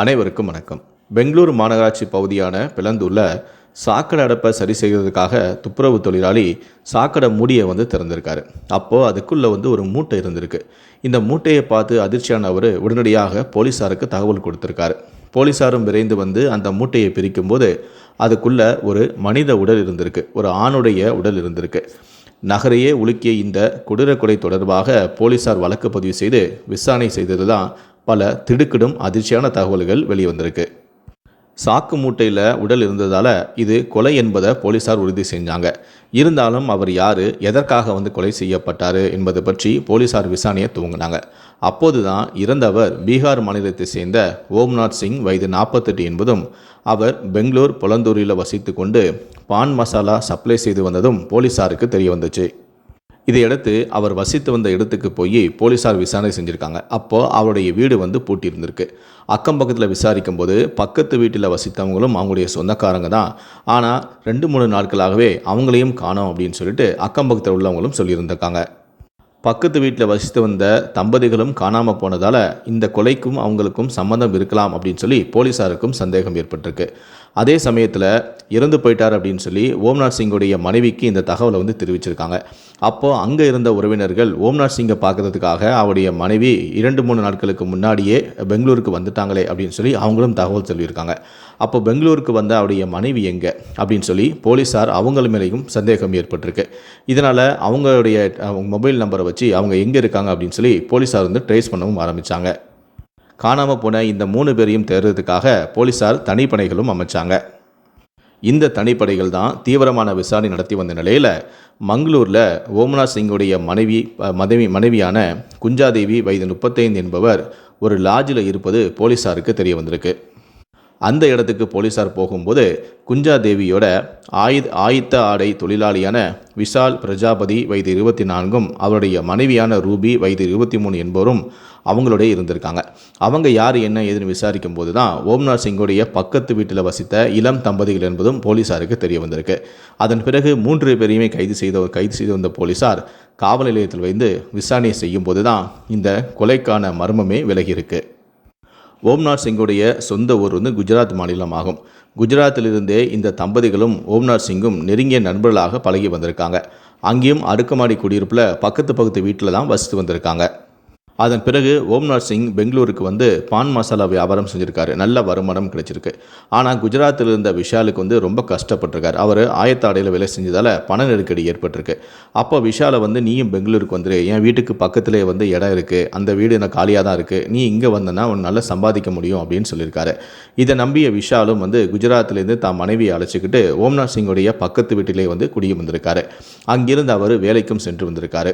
அனைவருக்கும் வணக்கம். பெங்களூரு மாநகராட்சி பகுதியான பிளந்தூரில் சாக்கடை அடைப்பை சரி செய்கிறதுக்காக துப்புரவு தொழிலாளி சாக்கடை மூடியை வந்து திறந்திருக்காரு. அப்போது அதுக்குள்ளே வந்து ஒரு மூட்டை இருந்திருக்கு. இந்த மூட்டையை பார்த்து அதிர்ச்சியான அவர் உடனடியாக போலீஸாருக்கு தகவல் கொடுத்துருக்காரு. போலீஸாரும் விரைந்து வந்து அந்த மூட்டையை பிரிக்கும்போது அதுக்குள்ளே ஒரு மனித உடல் இருந்திருக்கு. ஒரு ஆணுடைய உடல் இருந்திருக்கு. நகரையே உலுக்கிய இந்த கொடூரக்கொலை தொடர்பாக போலீசார் வழக்கு பதிவு செய்து விசாரணை செய்தது தான் பல திடுக்கிடும் அதிர்ச்சியான தகவல்கள் வெளிவந்திருக்கு சாக்கு மூட்டையில் உடல் இருந்ததால் இது கொலை என்பதை போலீசார் உறுதி செஞ்சாங்க. இருந்தாலும் அவர் யார் எதற்காக வந்து கொலை செய்யப்பட்டார் என்பது பற்றி போலீசார் விசாரணையை துவங்கினாங்க. அப்போது தான் இறந்தவர் பீகார் மாநிலத்தை சேர்ந்த ஓம்நாத் சிங் வயது நாற்பத்தெட்டு என்பதும் அவர் பெங்களூர் புலந்தூரில் வசித்து கொண்டு பான் மசாலா சப்ளை செய்து வந்ததும் போலீசாருக்கு தெரிய வந்துச்சு. இதையடுத்து அவர் வசித்து வந்த இடத்துக்கு போய் போலீஸார் விசாரணை செஞ்சுருக்காங்க. அப்போது அவருடைய வீடு வந்து பூட்டியிருந்திருக்கு. அக்கம் பக்கத்தில் விசாரிக்கும் போது பக்கத்து வீட்டில் வசித்தவங்களும் அவங்களுடைய சொந்தக்காரங்க தான். ஆனால் ரெண்டு மூணு நாட்களாகவே அவங்களையும் காணோம் அப்படின்னு சொல்லிட்டு அக்கம் பக்கத்தில் உள்ளவங்களும் சொல்லியிருந்திருக்காங்க. பக்கத்து வீட்டில் வசித்து வந்த தம்பதிகளும் காணாமல் போனதால் இந்த கொலைக்கும் அவங்களுக்கும் சம்மந்தம் இருக்கலாம் அப்படின்னு சொல்லி போலீஸாருக்கும் சந்தேகம் ஏற்பட்டிருக்கு. அதே சமயத்தில் இறந்து போயிட்டார் அப்படின்னு சொல்லி ஓம்நாத் சிங்குடைய மனைவிக்கு இந்த தகவலை வந்து தெரிவிச்சிருக்காங்க. அப்போது அங்கே இருந்த உறவினர்கள் ஓம்நாத் சிங்கை பார்க்கறதுக்காக அவருடைய மனைவி இரண்டு மூணு நாட்களுக்கு முன்னாடியே பெங்களூருக்கு வந்துட்டாங்களே அப்படின்னு சொல்லி அவங்களும் தகவல் சொல்லியிருக்காங்க. அப்போ பெங்களூருக்கு வந்த அவருடைய மனைவி எங்கே? அப்படின்னு சொல்லி போலீஸார் அவங்கள மேலேயும் சந்தேகம் ஏற்பட்டிருக்கு. இதனால் அவங்களுடைய அவங்க மொபைல் நம்பரை வச்சு அவங்க எங்கே இருக்காங்க அப்படின்னு சொல்லி போலீஸார் வந்து ட்ரேஸ் பண்ணவும் ஆரம்பித்தாங்க காணாமல் போன இந்த மூணு பேரையும் தேடுறதுக்காக போலீஸார் தனிப்படைகளும் அமைச்சாங்க. இந்த தனிப்படைகள் தான் தீவிரமான விசாரணை நடத்தி வந்த நிலையில் மங்களூரில் ஓம்னா சிங்குடைய மனைவி மனைவி மனைவியான குஞ்சாதேவி வயது முப்பத்தைந்து என்பவர் ஒரு லாட்ஜில் இருப்பது போலீஸாருக்கு தெரிய வந்திருக்கு. அந்த இடத்துக்கு போலீஸார் போகும்போது குஞ்சா தேவியோட ஆயுத ஆயுத்த ஆடை தொழிலாளியான விஷால் பிரஜாபதி வயது இருபத்தி நான்கும் அவருடைய மனைவியான ரூபி வயது இருபத்தி மூணு என்பவரும் அவங்களோட இருந்திருக்காங்க. அவங்க யார் என்ன ஏதுன்னு விசாரிக்கும் போது தான் ஓம்நாத் சிங்குடைய பக்கத்து வீட்டில் வசித்த இளம் தம்பதிகள் என்பதும் போலீஸாருக்கு தெரிய வந்திருக்கு. அதன் பிறகு மூன்று பேரையுமே கைது செய்த கைது செய்து வந்த போலீஸார் காவல் நிலையத்தில் வைத்து விசாரணை செய்யும் போது தான் இந்த கொலைக்கான மர்மமே விலகியிருக்கு ஓம்நாத் சிங்குடைய சொந்த ஊர் வந்து குஜராத் மாநிலம் ஆகும் குஜராத்திலிருந்தே இந்த தம்பதிகளும் ஓம்நாத் சிங்கும் நெருங்கிய நண்பர்களாக பழகி வந்திருக்காங்க. அங்கேயும் அடுக்குமாடி குடியிருப்பில் பக்கத்து பக்கத்து வீட்டில் தான் வசித்து வந்திருக்காங்க. அதன் பிறகு ஓம்நாத் சிங் பெங்களூருக்கு வந்து பான் மசாலா வியாபாரம் செஞ்சுருக்காரு. நல்ல வருமானம் கிடைச்சிருக்கு. ஆனால் குஜராத்தில் இருந்த விஷாலுக்கு வந்து ரொம்ப கஷ்டப்பட்டிருக்கார். அவர் ஆயத்தாடையில் வேலை செஞ்சதால் பண நெருக்கடி ஏற்பட்டிருக்கு. அப்போ விஷாலை வந்து நீயும் பெங்களூருக்கு வந்துரு. என் வீட்டுக்கு பக்கத்திலே வந்து இடம் இருக்குது அந்த வீடு எனக்கு காலியாக தான் இருக்குது நீ இங்கே வந்தனா உன் நல்லா சம்பாதிக்க முடியும் அப்படின்னு சொல்லியிருக்காரு இதை நம்பிய விஷாலும் வந்து குஜராத்திலேருந்து தான் மனைவியை அழைச்சிக்கிட்டு ஓம்நாத் சிங்குடைய பக்கத்து வீட்டிலே வந்து குடியும் வந்திருக்காரு அங்கிருந்து அவர் வேலைக்கும் சென்று வந்திருக்காரு.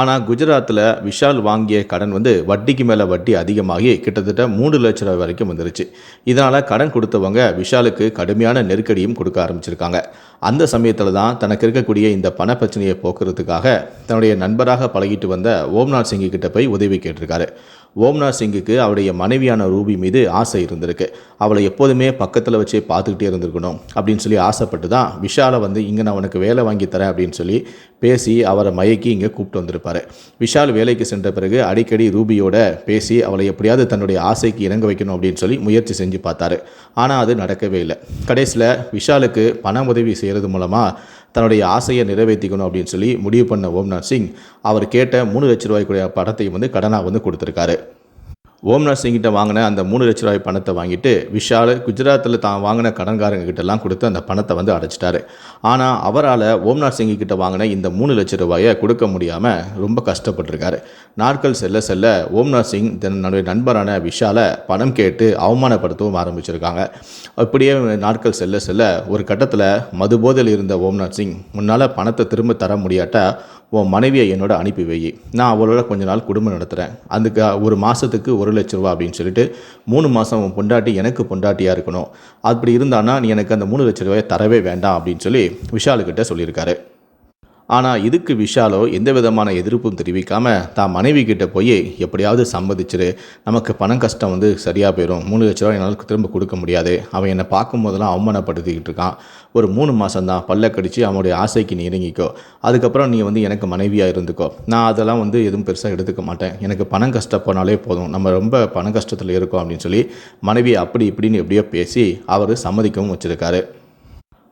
ஆனால் குஜராத்தில் விஷால் வாங்கிய கடன் வந்து வட்டிக்கு மேலே வட்டி அதிகமாகி கிட்டத்தட்ட மூணு லட்ச ரூபாய் வரைக்கும் வந்துருச்சு. இதனால் கடன் கொடுத்தவங்க விஷாலுக்கு கடுமையான நெருக்கடியும் கொடுக்க ஆரம்பிச்சிருக்காங்க. அந்த சமயத்தில் தான் தனக்கு இருக்கக்கூடிய இந்த பண பிரச்சனையை போக்குறதுக்காக தன்னுடைய நண்பராக பழகிட்டு வந்த ஓம்நாத் சிங்கு கிட்ட போய் உதவி கேட்டிருக்காரு. ஓம்நாத் சிங்குக்கு அவருடைய மனைவியான ரூபி மீது ஆசை இருந்திருக்கு. அவளை எப்போதுமே பக்கத்தில் வச்சே பார்த்துக்கிட்டே இருந்திருக்கணும் அப்படின்னு சொல்லி ஆசைப்பட்டு தான் விஷாலை வந்து இங்கே நான் உனக்கு வேலை வாங்கி தரேன் அப்படின்னு சொல்லி பேசி அவரை மயக்கி இங்கே கூப்பிட்டு வந்திருப்பார். விஷால் வேலைக்கு சென்ற பிறகு அடிக்கடி ரூபியோட பேசி அவளை எப்படியாவது தன்னுடைய ஆசைக்கு இணங்க வைக்கணும் அப்படின்னு சொல்லி முயற்சி செஞ்சு பார்த்தாரு. ஆனால் அது நடக்கவே இல்லை. கடைசியில் விஷாலுக்கு பண உதவி செய்கிறது மூலமாக தன்னுடைய ஆசையை நிறைவேற்றிக்கணும் அப்படின்னு சொல்லி முடிவு பண்ண ஓம்நாத் சிங் அவர் கேட்ட மூணு லட்ச ரூபாய்க்குரிய படத்தையும் வந்து கடனாக வந்து கொடுத்துருக்காரு. ஓம்நாத் சிங்கிட்ட வாங்கின அந்த மூணு லட்ச ரூபாய் பணத்தை வாங்கிட்டு விஷால் குஜராத்தில் தான் வாங்கின கடன்காரங்க கிட்டலாம் கொடுத்து அந்த பணத்தை வந்து அடைச்சிட்டாரு. ஆனால் அவரால் ஓம்நாத் சிங்கி கிட்ட வாங்கின இந்த மூணு லட்ச ரூபாயை கொடுக்க முடியாமல் ரொம்ப கஷ்டப்பட்டிருக்காரு. நாட்கள் செல்ல செல்ல ஓம்நாத் சிங் தன்னுடைய நண்பரான விஷாலை பணம் கேட்டு அவமானப்படுத்தவும் ஆரம்பிச்சிருக்காங்க. அப்படியே நாட்கள் செல்ல செல்ல ஒரு கட்டத்தில் மதுபோதையில் இருந்த ஓம்நாத் சிங் முன்னால் பணத்தை திரும்ப தர முடியாட்டா? உன் மனைவியை என்னோட அனுப்பி வை. நான் அவளோட கொஞ்ச நாள் குடும்பம் நடத்துகிறேன் அதுக்கு ஒரு மாதத்துக்கு ஒரு லட்ச ரூபா அப்படின்னு சொல்லிட்டு மூணு மாதம் உன் பொண்டாட்டி எனக்கு பொண்டாட்டியாக இருக்கணும். அப்படி இருந்தானா நீ எனக்கு அந்த மூணு லட்ச ரூபாயை தரவே வேண்டாம் அப்படின்னு சொல்லி விஷாலுக்கிட்ட சொல்லியிருக்காரு. ஆனால் இதுக்கு விஷாலோ எந்த விதமான எதிர்ப்பும் தெரிவிக்காமல் தான் மனைவி கிட்ட போய் எப்படியாவது சம்மதிச்சிரு. நமக்கு பணம் கஷ்டம் வந்து சரியாக போயிடும் மூணு லட்ச ரூபா என்னால் திரும்ப கொடுக்க முடியாது. அவன் என்னை பார்க்கும் போதெல்லாம் அவமானப்படுத்திக்கிட்டு இருக்கான். ஒரு மூணு மாதம் தான். பல்ல கடிச்சு அவனுடைய ஆசைக்கு நீ இறங்கிக்கோ. அதுக்கப்புறம் நீ வந்து எனக்கு மனைவியாக இருந்துக்கோ. நான் அதெல்லாம் வந்து எதுவும் பெருசாக எடுத்துக்க மாட்டேன். எனக்கு பணம் கஷ்டப்போனாலே போதும். நம்ம ரொம்ப பண கஷ்டத்தில் இருக்கோம் அப்படின்னு சொல்லி மனைவி அப்படி இப்படின்னு எப்படியோ பேசி அவர் சம்மதிக்கவும் வச்சுருக்காரு.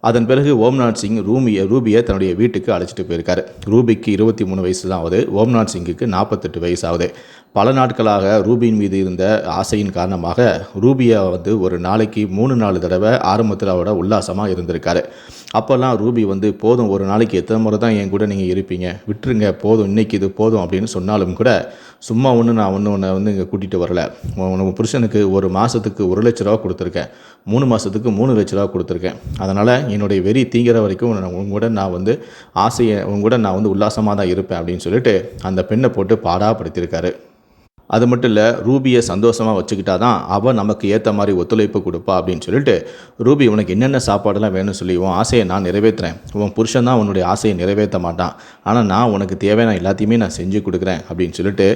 அதன் பிறகு ஓம்நாத் சிங் ரூமியை ரூபியை தன்னுடைய வீட்டுக்கு அழைச்சிட்டு போயிருக்காரு. ரூபிக்கு இருபத்தி மூணு வயசு தான் ஆகுது ஓம்நாத் சிங்குக்கு நாற்பத்தெட்டு வயசு ஆகுது பல நாட்களாக ரூபியின் மீது இருந்த ஆசையின் காரணமாக ரூபியை வந்து ஒரு நாளைக்கு மூணு நாலு தடவை ஆரம்பத்தில் அவரோட உல்லாசமாக இருந்திருக்காரு. அப்போல்லாம் ரூபி வந்து போதும் ஒரு நாளைக்கு எத்தனை முறை தான் என் கூட நீங்கள் இருப்பீங்க? விட்டுருங்க போதும் இன்னைக்கு இது போதும் அப்படின்னு சொன்னாலும் கூட சும்மா ஒன்று நான் ஒன்று ஒன்று வந்து இங்கே கூட்டிகிட்டு வரல. உன் புருஷனுக்கு ஒரு மாதத்துக்கு ஒரு லட்ச ரூபா கொடுத்துருக்கேன். மூணு மாதத்துக்கு மூணு லட்ச ரூபா கொடுத்துருக்கேன். அதனால் என்னுடைய வெறி தீங்கிற வரைக்கும் நான் உங்க கூட நான் வந்து ஆசையை உங்க கூட நான் வந்து உல்லாசமாக தான் இருப்பேன் அப்படின்னு சொல்லிட்டு அந்த பெண்ணை போட்டு பாடாப்படுத்தியிருக்காரு அது மட்டும் இல்லை ரூபியை சந்தோஷமாக வச்சுக்கிட்டா தான் அவள் நமக்கு ஏற்ற மாதிரி ஒத்துழைப்பு கொடுப்பா அப்படின்னு சொல்லிட்டு ரூபி உனக்கு என்னென்ன சாப்பாடெல்லாம் வேணும்னு சொல்லி உன் ஆசையை நான் நிறைவேற்றுறேன் உன் புருஷன் தான் உன்னுடைய ஆசையை நிறைவேற்ற மாட்டான். ஆனால் நான் உனக்கு தேவையான எல்லாத்தையுமே நான் செஞ்சு கொடுக்குறேன் அப்படின்னு சொல்லிட்டு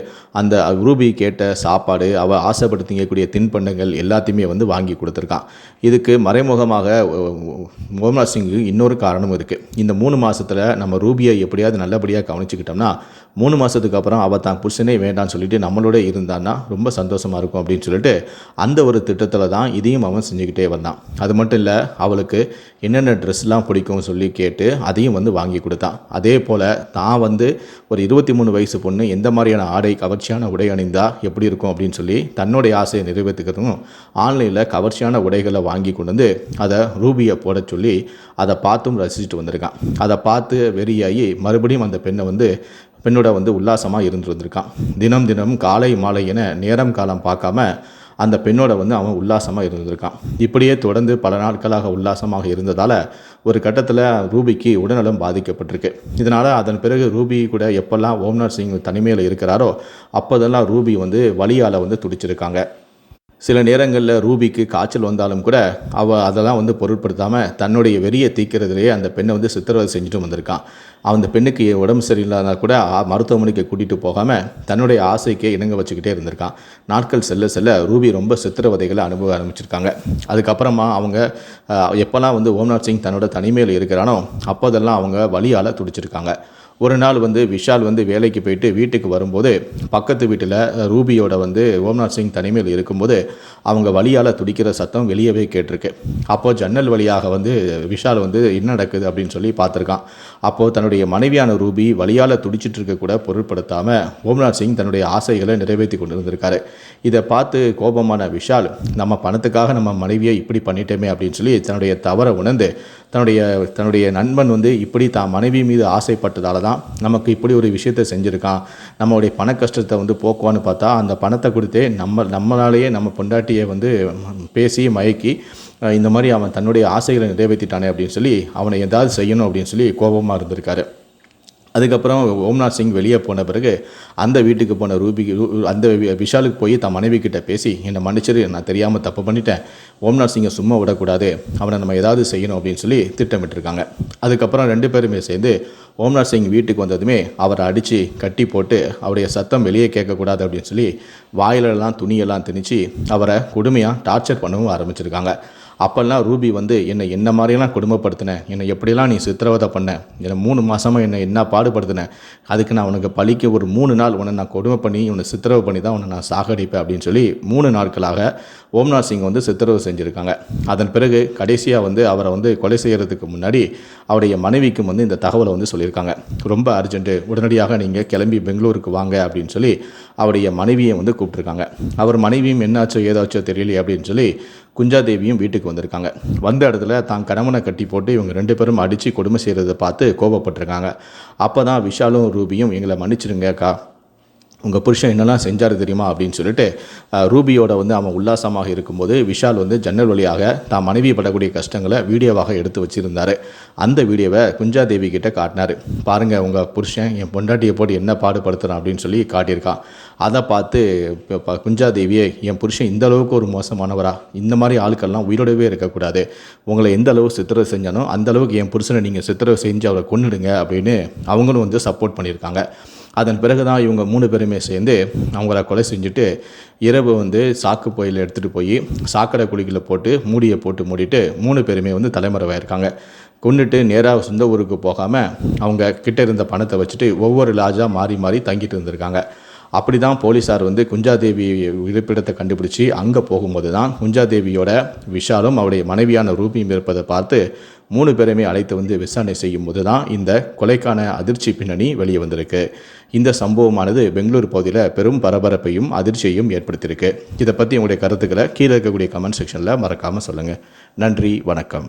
அந்த ரூபி கேட்ட சாப்பாடு அவள் ஆசைப்பட்டு திங்கக்கூடிய தின்பண்டங்கள் எல்லாத்தையுமே வந்து வாங்கி கொடுத்துருக்கான். இதுக்கு மறைமுகமாக மோகன்லால் சிங்கு இன்னொரு காரணமும் இருக்குது இந்த மூணு மாதத்தில் நம்ம ரூபியை எப்படியாவது நல்லபடியாக கவனிச்சுக்கிட்டோம்னா மூணு மாதத்துக்கு அப்புறம் அவள் தான் புருஷனே வேண்டாம்னு சொல்லிட்டு நம்மளோட இருந்தான்னா ரொம்ப சந்தோஷமாக இருக்கும் அப்படின்னு சொல்லிட்டு அந்த ஒரு திட்டத்தில் தான் இதையும் அவன் செஞ்சுக்கிட்டே வந்தான். அது மட்டும் இல்லை அவளுக்கு என்னென்ன ட்ரெஸ்லாம் பிடிக்கும் சொல்லி கேட்டு அதையும் வந்து வாங்கி கொடுத்தான். அதே போல் தான் வந்து ஒரு இருபத்தி மூணு வயசு பொண்ணு எந்த மாதிரியான ஆடை கவர்ச்சியான உடை அணிந்தால் எப்படி இருக்கும் அப்படின்னு சொல்லி தன்னுடைய ஆசையை நிறைவேற்றுக்கிறதும் ஆன்லைனில் கவர்ச்சியான உடைகளை வாங்கி கொண்டு வந்து அதை ரூபியை போட சொல்லி அதை பார்த்தும் ரசிச்சுட்டு வந்திருக்கான். அதை பார்த்து வெறியாகி மறுபடியும் அந்த பெண்ணை வந்து பெண்ணோட வந்து உல்லாசமாக இருந்திருந்திருக்கான் தினம் தினம் காலை மாலை என நேரம் காலம் பார்க்காம அந்த பெண்ணோட வந்து அவன் உல்லாசமாக இருந்திருக்கான் இப்படியே தொடர்ந்து பல நாட்களாக உல்லாசமாக இருந்ததால் ஒரு கட்டத்தில் ரூபிக்கு உடல்நலம் பாதிக்கப்பட்டிருக்கு. இதனால் அதன் பிறகு ரூபி கூட எப்போல்லாம் ஓம்நாத் சிங் தனிமையில் இருக்கிறாரோ அப்போதெல்லாம் ரூபி வந்து வலியால் வந்து துடிச்சிருக்காங்க. சில நேரங்களில் ரூபிக்கு காய்ச்சல் வந்தாலும் கூட அவள் அதெல்லாம் வந்து பொருட்படுத்தாமல் தன்னுடைய வெறியை தீக்கிறதுலேயே அந்த பெண்ணை வந்து சித்திரவதை செஞ்சுட்டு வந்திருக்கான். அந்த பெண்ணுக்கு உடம்பு சரியில்லாதனால் கூட மருத்துவமனைக்கு கூட்டிகிட்டு போகாமல் தன்னுடைய ஆசைக்கே இணங்க வச்சுக்கிட்டே இருந்திருக்கான். நாட்கள் செல்ல செல்ல ரூபி ரொம்ப சித்திரவதைகளை அனுபவ ஆரம்பிச்சிருக்காங்க. அதுக்கப்புறமா அவங்க எப்போல்லாம் வந்து ஓம்நாத் சிங் தன்னோட தனிமையில் இருக்கிறானோ அப்போதெல்லாம் அவங்க வழியால் துடிச்சிருக்காங்க. ஒரு நாள் வந்து விஷால் வந்து வேலைக்கு போயிட்டு வீட்டுக்கு வரும்போது பக்கத்து வீட்டில் ரூபியோட வந்து ஓம்நாத் சிங் தனிமையில் இருக்கும்போது அவங்க வழியால் துடிக்கிற சத்தம் வெளியவே கேட்டிருக்கு. அப்போது ஜன்னல் வழியாக வந்து விஷால் வந்து என்ன நடக்குது? அப்படின்னு சொல்லி பார்த்துருக்கான். அப்போது தன்னுடைய மனைவியான ரூபி வழியால் துடிச்சிட்டு இருக்க கூட பொருட்படுத்தாமல் ஓம்நாத் சிங் தன்னுடைய ஆசைகளை நிறைவேற்றி கொண்டு இருந்திருக்காரு இதை பார்த்து கோபமான விஷால் நம்ம பணத்துக்காக நம்ம மனைவியை இப்படி பண்ணிட்டோமே அப்படின்னு சொல்லி தன்னுடைய தவறை உணர்ந்து தன்னுடைய தன்னுடைய நண்பன் வந்து இப்படி தான் மனைவி மீது ஆசைப்பட்டதால தான் நமக்கு இப்படி ஒரு விஷயத்தை செஞ்சுருக்கான். நம்மளுடைய பண கஷ்டத்தை வந்து போக்குவான்னு பார்த்தா அந்த பணத்தை கொடுத்தே நம்ம நம்மளாலேயே நம்ம பொண்டாட்டியை வந்து பேசி மயக்கி இந்த மாதிரி அவன் தன்னுடைய ஆசைகளை நிறைவேற்றிட்டானே அப்படின்னு சொல்லி அவனை ஏதாவது செய்யணும் அப்படின்னு சொல்லி கோபமாக இருந்திருக்காரு. அதுக்கப்புறம் ஓம்நாத் சிங் வெளியே போன பிறகு அந்த வீட்டுக்கு போன ரூபிக்கு ரூ- அந்த விஷாலுக்கு போய் தன் மனைவி கிட்ட பேசி என்னை மன்னிச்சிரு நான் தெரியாமல் தப்பு பண்ணிட்டேன். ஓம்நாத் சிங்கை சும்மா விடக்கூடாது. அவனை நம்ம ஏதாவது செய்யணும் அப்படின்னு சொல்லி திட்டமிட்டிருக்காங்க. அதுக்கப்புறம் ரெண்டு பேருமே சேர்ந்து ஓம்நாத் சிங் வீட்டுக்கு வந்ததுமே அவரை அடித்து கட்டி போட்டு அவருடைய சத்தம் வெளியே கேட்கக்கூடாது அப்படின்னு சொல்லி வாயிலெல்லாம் துணியெல்லாம் திணிச்சு அவரை கொடுமையாக டார்ச்சர் பண்ணவும் ஆரம்பிச்சிருக்காங்க. அப்போல்லாம் ரூபி வந்து என்னை என்ன மாதிரியெல்லாம் கொடுமைப்படுத்தினேன் என்னை எப்படியெல்லாம் நீ சித்திரவதை பண்ண? என்னை மூணு மாதமாக என்னை என்ன பாடுபடுத்தின? அதுக்கு நான் உனக்கு பழிக்க ஒரு மூணு நாள் உன்னை நான் கொடுமை பண்ணி உன்னை சித்திரவு பண்ணி தான் உன்னை நான் சாகடிப்பேன் அப்படின்னு சொல்லி மூணு நாட்களாக ஓம்நாத் சிங் வந்து சித்திரவு செஞ்சுருக்காங்க. அதன் பிறகு கடைசியாக வந்து அவரை வந்து கொலை செய்கிறதுக்கு முன்னாடி அவருடைய மனைவிக்கும் வந்து இந்த தகவலை வந்து சொல்லியிருக்காங்க. ரொம்ப அர்ஜென்ட்டு. உடனடியாக நீங்கள் கிளம்பி பெங்களூருக்கு வாங்க அப்படின்னு சொல்லி அவருடைய மனைவியை வந்து கூப்பிட்ருக்காங்க அவர் மனைவியும் என்னாச்சோ ஏதாச்சோ தெரியலையே அப்படின்னு சொல்லி குஞ்சாதேவியும் வீட்டுக்கு வந்திருக்காங்க. வந்த இடத்துல தான் கணவனை கட்டி போட்டு இவங்க ரெண்டு பேரும் அடித்து கொடுமை செய்கிறத பார்த்து கோபப்பட்டிருக்காங்க. அப்போ தான் விஷாலும் ரூபியும் எங்களை மன்னிச்சிருங்க அக்கா உங்கள் புருஷன் என்னெல்லாம் செஞ்சார் தெரியுமா அப்படின்னு சொல்லிட்டு ரூபியோட வந்து அவன் உல்லாசமாக இருக்கும்போது விஷால் வந்து ஜன்னல் வழியாக தான் மனைவி படக்கூடிய கஷ்டங்களை வீடியோவாக எடுத்து வச்சுருந்தார். அந்த வீடியோவை குஞ்சா தேவி கிட்டே காட்டினார். பாருங்கள் உங்கள் புருஷன் என் பொண்டாட்டியை போட்டு என்ன பாடுபடுத்துகிறான் அப்படின்னு சொல்லி காட்டியிருக்கான். அதை பார்த்து இப்போ குஞ்சா தேவியே என் புருஷன் இந்த அளவுக்கு ஒரு மோசமானவரா? இந்த மாதிரி ஆட்கள்லாம் உயிரோடவே இருக்கக்கூடாது. உங்களை எந்த அளவு சித்திரவதை செஞ்சானோ அந்த அளவுக்கு என் புருஷனை நீங்கள் சித்திரவதை செஞ்சு அவரை கொண்டுடுங்க அப்படின்னு அவங்களும் வந்து சப்போர்ட் பண்ணியிருக்காங்க. அதன் பிறகு தான் இவங்க மூணு பேருமே சேர்ந்து அவங்கள கொலை செஞ்சுட்டு இரவு வந்து சாக்கு போயில் எடுத்துகிட்டு போய் சாக்கடை குழிகளை போட்டு மூடியை போட்டு மூடிட்டு மூணு பேருமே வந்து தலைமறைவாயிருக்காங்க. கொண்டுட்டு நேராக சொந்த ஊருக்கு போகாமல் அவங்க கிட்ட இருந்த பணத்தை வச்சுட்டு ஒவ்வொரு லாஜாக மாறி மாறி தங்கிட்டு இருந்திருக்காங்க. அப்படி தான் போலீஸார் வந்து குஞ்சாதேவி இருப்பிடத்தை கண்டுபிடிச்சி அங்கே போகும்போது தான் குஞ்சாதேவியோட விஷாலும் அவருடைய மனைவியான ரூபியும் இருப்பதை பார்த்து மூணு பேருமே அழைத்து வந்து விசாரணை செய்யும்போது தான் இந்த கொலைக்கான அதிர்ச்சி பின்னணி வெளியே வந்திருக்கு. இந்த சம்பவமானது பெங்களூர் பகுதியில் பெரும் பரபரப்பையும் அதிர்ச்சியையும் ஏற்படுத்தியிருக்கு. இதை பற்றி உங்களுடைய கருத்துக்களை கீழே இருக்கக்கூடிய கமெண்ட் செக்ஷனில் மறக்காமல் சொல்லுங்கள் நன்றி வணக்கம்.